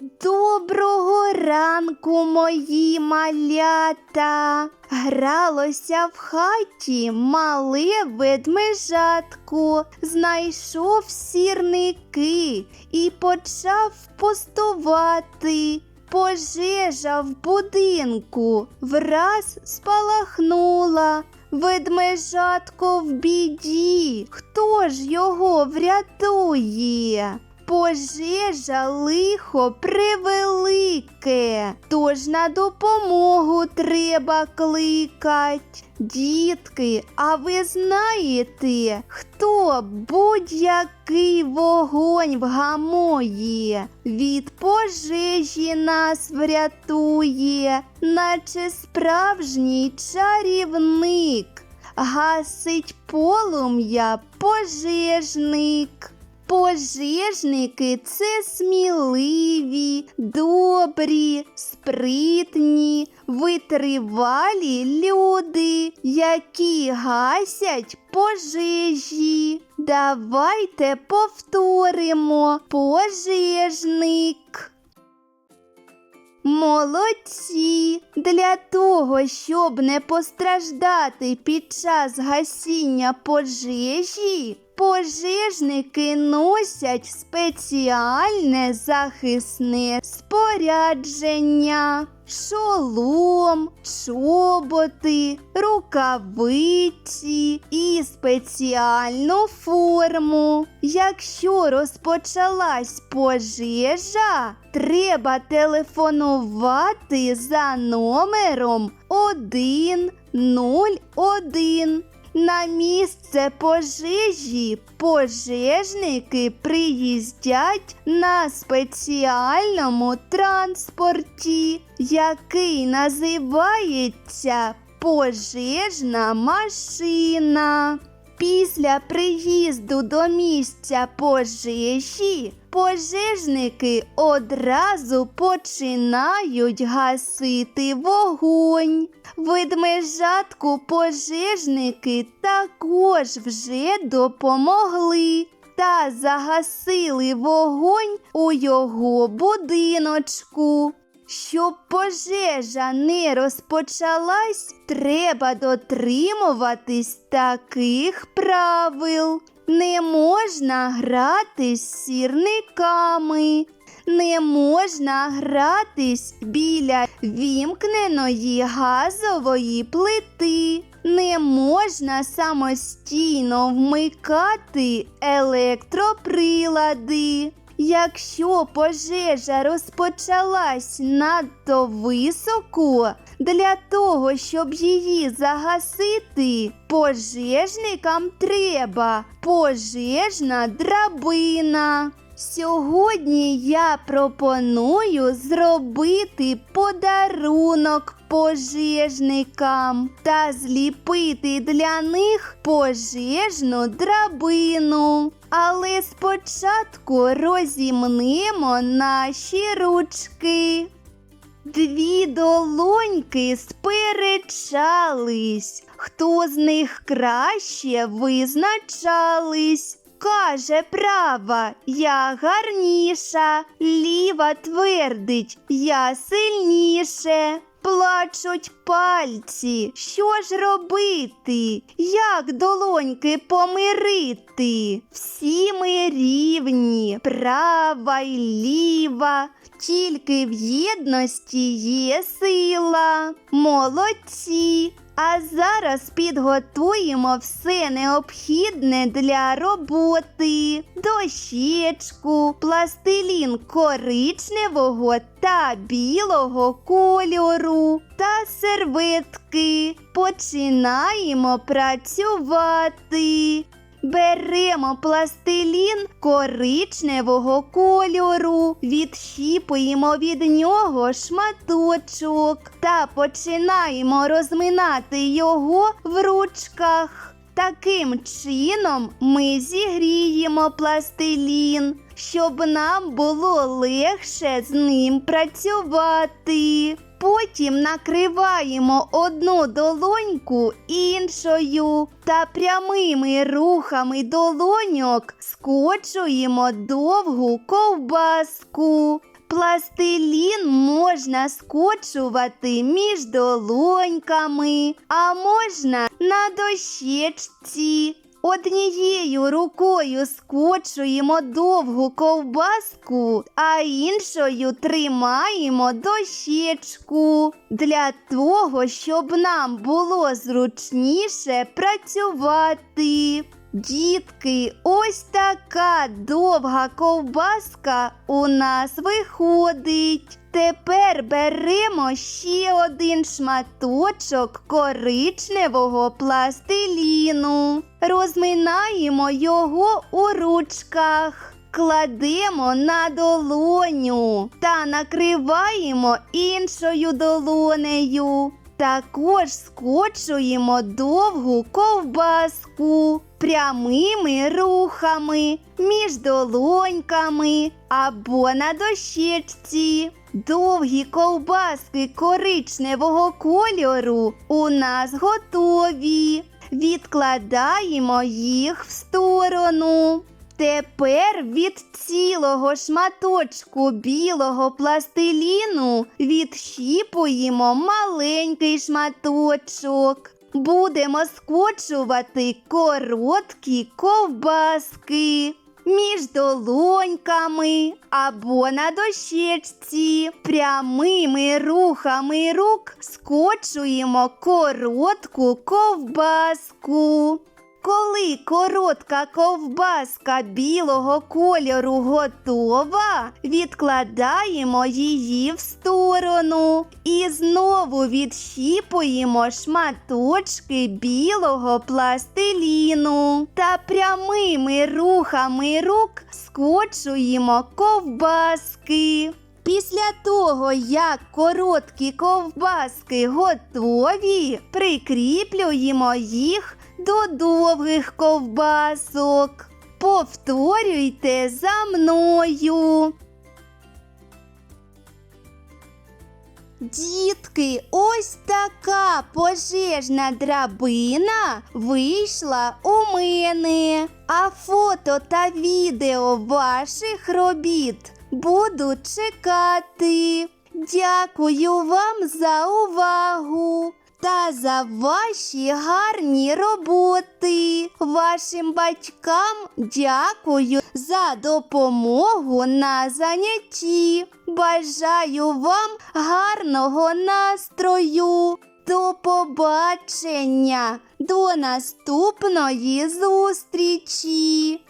Доброго ранку, мої малята. Гралося в хаті мале ведмежатко, знайшов сірники і почав постувати. Пожежа в будинку враз спалахнула. Ведмежатко в біді. Хто ж його врятує? Пожежа лихо превелике, тож на допомогу треба кликать. Дітки, а ви знаєте, хто будь-який вогонь вгамує, від пожежі нас врятує, наче справжній чарівник, гасить полум'я пожежник. Пожежники це сміливі, добрі, спритні, витривалі люди, які гасять пожежі. Давайте повторимо пожежник. Молодці! Для того, щоб не постраждати під час гасіння пожежі, пожежники носять спеціальне захисне спорядження, шолом, чоботи, рукавиці і спеціальну форму. Якщо розпочалась пожежа, треба телефонувати за номером 101. На місце пожежі пожежники приїздять на спеціальному транспорті, який називається пожежна машина. Після приїзду до місця пожежі пожежники одразу починають гасити вогонь. Ведмежатку пожежники також вже допомогли та загасили вогонь у його будиночку. Щоб пожежа не розпочалась, треба дотримуватись таких правил. Не можна грати з сірниками, не можна гратись біля вімкненої газової плити, не можна самостійно вмикати електроприлади. Якщо пожежа розпочалась надто високо, для того, щоб її загасити, пожежникам треба пожежна драбина. Сьогодні я пропоную зробити подарунок пожежникам та зліпити для них пожежну драбину. Але спочатку розімнемо наші ручки. Дві долоньки сперечались, хто з них краще визначались. Каже права, я гарніша, ліва твердить, я сильніше. Плачуть пальці, що ж робити? Як долоньки помирити? Всі ми рівні, права й ліва, тільки в єдності є сила. Молодці! А зараз підготуємо все необхідне для роботи: дощечку, пластилін коричневого та білого кольору та серветки. Починаємо працювати. Беремо пластилін коричневого кольору, відщіпуємо від нього шматочок та починаємо розминати його в ручках. Таким чином ми зігріємо пластилін, щоб нам було легше з ним працювати. Потім накриваємо одну долоньку іншою та прямими рухами долоньок скочуємо довгу ковбаску. Пластилін можна скочувати між долоньками, а можна на дощечці. Однією рукою скочуємо довгу ковбаску, а іншою тримаємо дощечку для того, щоб нам було зручніше працювати. Дітки, ось така довга ковбаска у нас виходить. Тепер беремо ще один шматочок коричневого пластиліну. Розминаємо його у ручках. Кладемо на долоню та накриваємо іншою долонею. Також скочуємо довгу ковбаску прямими рухами між долоньками або на дощечці. Довгі ковбаски коричневого кольору у нас готові. Відкладаємо їх в сторону. Тепер від цілого шматочку білого пластиліну відщіпуємо маленький шматочок. Будемо скочувати короткі ковбаски між долоньками або на дощечці. Прямими рухами рук скочуємо коротку ковбаску. Коли коротка ковбаска білого кольору готова, відкладаємо її в сторону і знову відщіпуємо шматочки білого пластиліну та прямими рухами рук скочуємо ковбаски. Після того, як короткі ковбаски готові, прикріплюємо їх до довгих ковбасок. Повторюйте за мною. Дітки, ось така пожежна драбина вийшла у мене. А фото та відео ваших робіт буду чекати. Дякую вам за увагу та за ваші гарні роботи. Вашим батькам дякую за допомогу на занятті. Бажаю вам гарного настрою. До побачення, до наступної зустрічі!